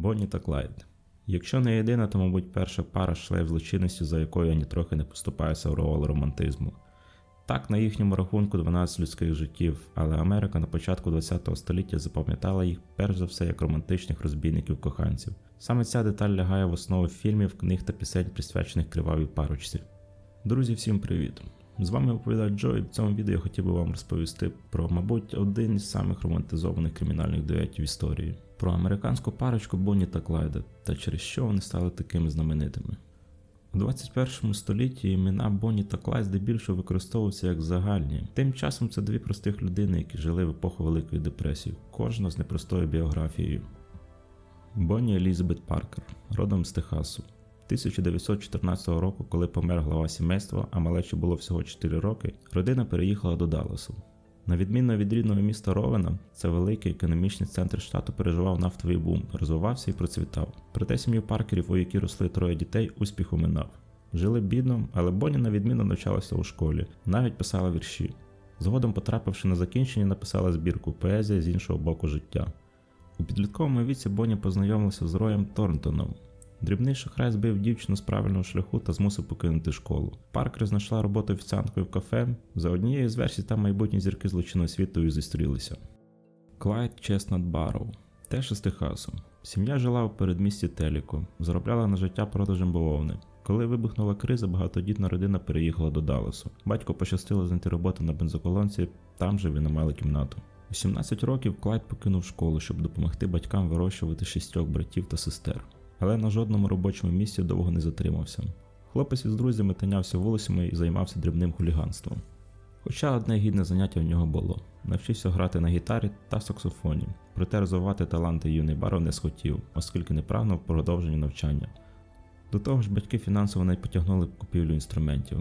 Бонні та Клайд. Якщо не єдина, то, мабуть, перша пара шлейф злочинності, за якою я нітрохи не поступаюся у романтизму. Так, на їхньому рахунку 12 людських життів, але Америка на початку ХХ століття запам'ятала їх перш за все як романтичних розбійників-коханців. Саме ця деталь лягає в основу фільмів, книг та пісень, присвячених кривавій парочці. Друзі, всім привіт! З вами оповідає Джо, і в цьому відео я хотів би вам розповісти про, мабуть, один із самих романтизованих кримінальних дуетів історії про американську парочку Бонні та Клайда та через що вони стали такими знаменитими. У 21 столітті імена Бонні та Клайд здебільшого використовуються як загальні. Тим часом це дві простих людини, які жили в епоху Великої депресії, кожна з непростою біографією. Бонні Елізабет Паркер, родом з Техасу. 1914 року, коли помер глава сімейства, а малечі було всього 4 роки, родина переїхала до Далласу. На відміну від рідного міста Ровена, це великий економічний центр штату переживав нафтовий бум, розвивався і процвітав. Проте сім'ю паркерів, у якій росли троє дітей, успіх уминав. Жили бідно, але Бонні на відміну навчалася у школі, навіть писала вірші. Згодом, потрапивши на закінчення, написала збірку Поезія з іншого боку життя. У підлітковому віці Бонні познайомилася з Роєм Торнтоном, Дрібний шахрай збив дівчину з правильного шляху та змусив покинути школу. Паркер знайшла роботу офіціанткою в кафе. За однією з версій там майбутні зірки злочинного світу і зустрілися. Клайд Чеснат Барроу, теж із Техасу. Сім'я жила у передмісті Теліко, заробляла на життя продажем бавовни. Коли вибухнула криза, багатодітна родина переїхала до Далласу. Батько пощастило знайти роботу на бензоколонці, там же він мали кімнату. У 17 років Клайд покинув школу, щоб допомогти батькам вирощувати шістьох братів та сестер але на жодному робочому місці довго не затримався. Хлопець із друзями тинявся вулицями і займався дрібним хуліганством. Хоча одне гідне заняття в нього було навчився грати на гітарі та саксофоні, проте розвивати таланти юний баров не схотів, оскільки не прагнув продовження навчання. До того ж, батьки фінансово не потягнули купівлю інструментів.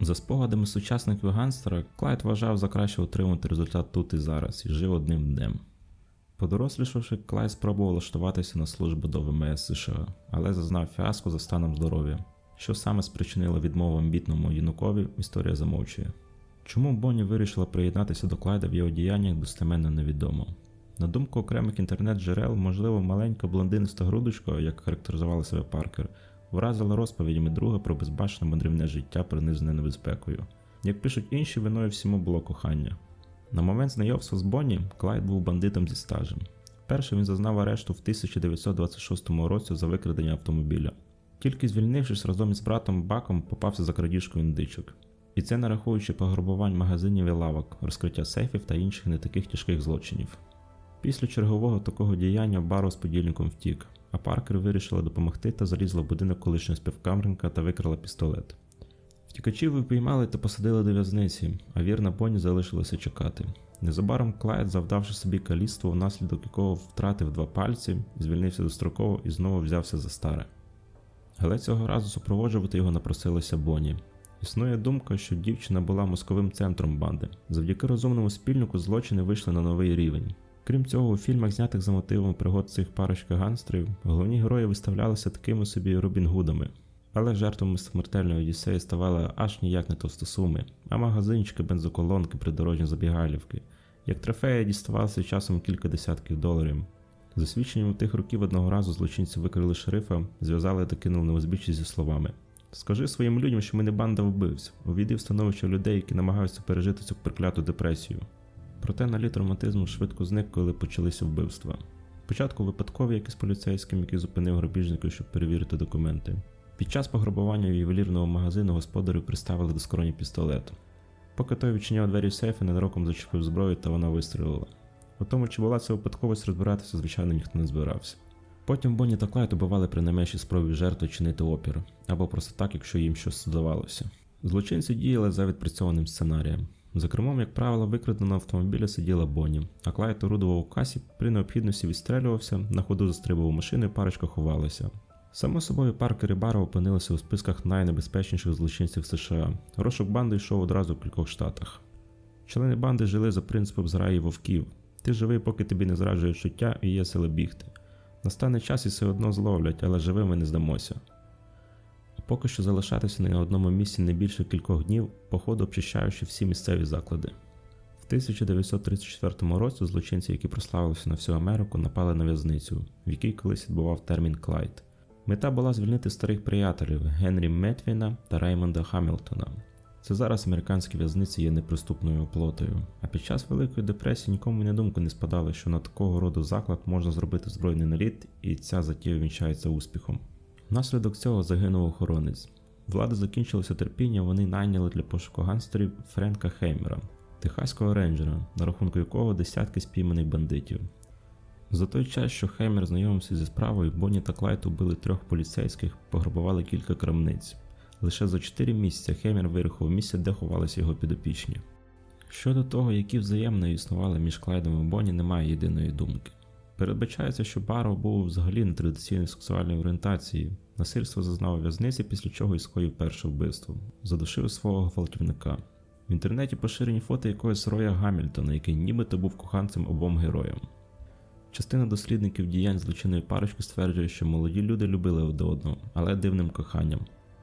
За спогадами сучасників ганстера, Клайд вважав за краще отримати результат тут і зараз і жив одним днем. Подорослішавши, Клай спробував влаштуватися на службу до ВМС США, але зазнав фіаско за станом здоров'я, що саме спричинило відмову амбітному юнакові, історія замовчує. Чому Бонні вирішила приєднатися до Клайда в його діяннях достеменно невідомо. На думку окремих інтернет-джерел, можливо, маленька блондиниста грудочка, як характеризувала себе Паркер, вразила розповідями друга про безбачне мандрівне життя, принизане небезпекою. Як пишуть інші, виною всьому було кохання. На момент знайомства з Бонні Клайд був бандитом зі стажем. Перше він зазнав арешту в 1926 році за викрадення автомобіля. Тільки звільнившись разом із братом Баком, попався за крадіжку індичок. І це не рахуючи пограбувань магазинів і лавок, розкриття сейфів та інших не таких тяжких злочинів. Після чергового такого діяння Баро з подільником втік, а Паркер вирішила допомогти та залізла в будинок колишнього співкамерника та викрала пістолет. Втікачів випіймали та посадили до в'язниці, а вірна Бонні залишилася чекати. Незабаром Клайд, завдавши собі каліцтво, внаслідок якого втратив два пальці, звільнився достроково і знову взявся за старе. Але цього разу супроводжувати його напросилася Бонні. Існує думка, що дівчина була мозковим центром банди. Завдяки розумному спільнику злочини вийшли на новий рівень. Крім цього, у фільмах, знятих за мотивом пригод цих парочка ганстрів, головні герої виставлялися такими собі Робін Гудами. Але жертвами смертельної Одіссеї ставали аж ніяк не товстосуми, а магазинчики, бензоколонки, придорожні забігайлівки. Як трофеї діставалися часом кілька десятків доларів. За свідченням тих років одного разу злочинці викрили шерифа, зв'язали та кинули на узбіччі зі словами: Скажи своїм людям, що ми не банда вбивць, увійди в становище людей, які намагаються пережити цю прокляту депресію. Проте наліт романтизму швидко зник, коли почалися вбивства. Спочатку випадкові, як із поліцейським, який зупинив грабіжника, щоб перевірити документи. Під час пограбування ювелірного магазину господарю приставили до скроні пістолет. Поки той відчиняв двері сейфа, ненароком зачепив зброю та вона вистрілила. У тому, чи була це випадковість розбиратися, звичайно, ніхто не збирався. Потім Бонні та Клайд убивали при найменшій спробі жертви чинити опір, або просто так, якщо їм щось здавалося. Злочинці діяли за відпрацьованим сценарієм. За кермом, як правило, викраденого автомобіля сиділа Бонні, а Клайд орудував у касі, при необхідності відстрелювався, на ходу застрибував машину і парочка ховалася. Само собою, Паркер і Баро опинилися у списках найнебезпечніших злочинців США. Розшук банди йшов одразу в кількох штатах. Члени банди жили за принципом зраї вовків. Ти живий, поки тобі не зраджують життя і є сили бігти. Настане час і все одно зловлять, але живими не здамося. А поки що залишатися на одному місці не більше кількох днів, походу обчищаючи всі місцеві заклади. В 1934 році злочинці, які прославилися на всю Америку, напали на в'язницю, в якій колись відбував термін Клайд. Мета була звільнити старих приятелів Генрі Метвіна та Реймонда Хамілтона. Це зараз американські в'язниці є неприступною оплотою. А під час Великої депресії нікому на думку не спадало, що на такого роду заклад можна зробити збройний наліт, і ця затія вінчається успіхом. Внаслідок цього загинув охоронець. Влада закінчилося терпіння, вони найняли для пошуку гангстерів Френка Хеймера, техаського рейнджера, на рахунку якого десятки спійманих бандитів. За той час, що Хеймер знайомився зі справою, Бонні та Клайд убили трьох поліцейських, пограбували кілька крамниць. Лише за 4 місяці Хеймер вирахував місце, де ховалися його підопічні. Щодо того, які взаємно існували між Клайдом і Бонні, немає єдиної думки. Передбачається, що Барроу був взагалі нетрадиційної сексуальної орієнтації, насильство зазнав в'язниці, після чого і скоїв перше вбивство, задушив свого гвалтівника. В інтернеті поширені фото якогось Роя Гамільтона, який нібито був коханцем обом героям. Частина дослідників діянь злочинної парочки стверджує, що молоді люди любили одне одного, але дивним коханням.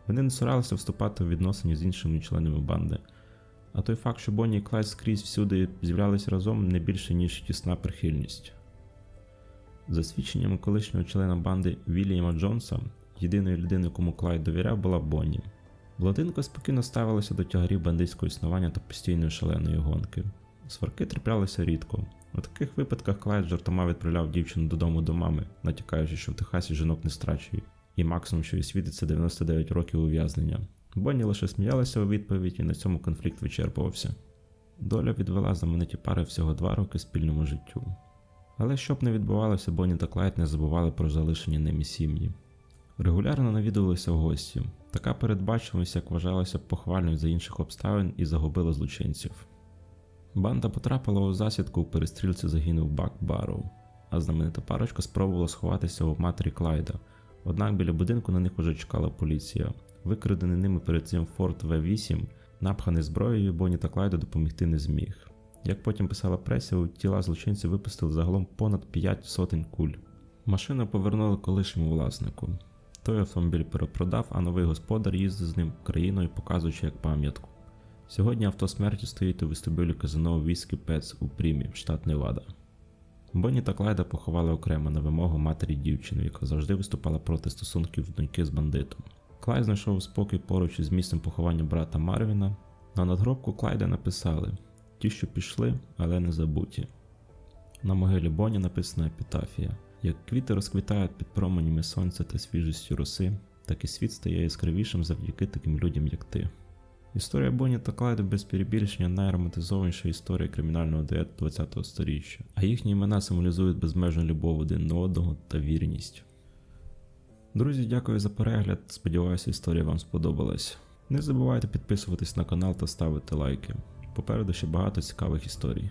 Вони не старалися вступати в відносини з іншими членами банди. А той факт, що Бонні і Клайд скрізь всюди з'являлися разом, не більше ніж тісна прихильність. За свідченнями колишнього члена банди Вільяма Джонса, єдиною людиною, кому Клайд довіряв, була Бонні. Блондинка спокійно ставилася до тягарів бандитського існування та постійної шаленої гонки. Сварки траплялися рідко. У таких випадках Клайд жартома відправляв дівчину додому до мами, натякаючи, що в Техасі жінок не страчують, і максимум, що їй світить, це 99 років ув'язнення. Бонні лише сміялася у відповідь, і на цьому конфлікт вичерпувався. Доля відвела знамениті пари всього два роки спільному життю. Але щоб не відбувалося, Бонні та Клайд не забували про залишені ними сім'ї. Регулярно навідувалися в гості. Така передбачуваність, як вважалося похвальною за інших обставин, і загубила злочинців. Банда потрапила у засідку у перестрілці загинув Бак Барроу, а знаменита парочка спробувала сховатися у матері Клайда. Однак біля будинку на них уже чекала поліція. Викрадений ними перед цим Форт В8, напханий зброєю, Бонні та Клайду допомогти не зміг. Як потім писала преса, у тіла злочинців випустили загалом понад 5 сотень куль. Машину повернули колишньому власнику. Той автомобіль перепродав, а новий господар їздив з ним країною, показуючи як пам'ятку. Сьогодні авто смерті стоїть у вестибюлі казино Віскі Пец у Прімі, штат Невада. Бонні та Клайда поховали окремо на вимогу матері дівчини, яка завжди виступала проти стосунків доньки з бандитом. Клайд знайшов спокій поруч із місцем поховання брата Марвіна. На надгробку Клайда написали Ті, що пішли, але не забуті. На могилі Бонні написана епітафія Як квіти розквітають під променями сонця та свіжістю роси, так і світ стає яскравішим завдяки таким людям, як ти. Історія Бонні та Клайда без перебільшення найромантизованіша історія кримінального дуету ХХ століття, а їхні імена символізують безмежну любов один до одного та вірність. Друзі, дякую за перегляд. Сподіваюся, історія вам сподобалась. Не забувайте підписуватись на канал та ставити лайки. Попереду ще багато цікавих історій.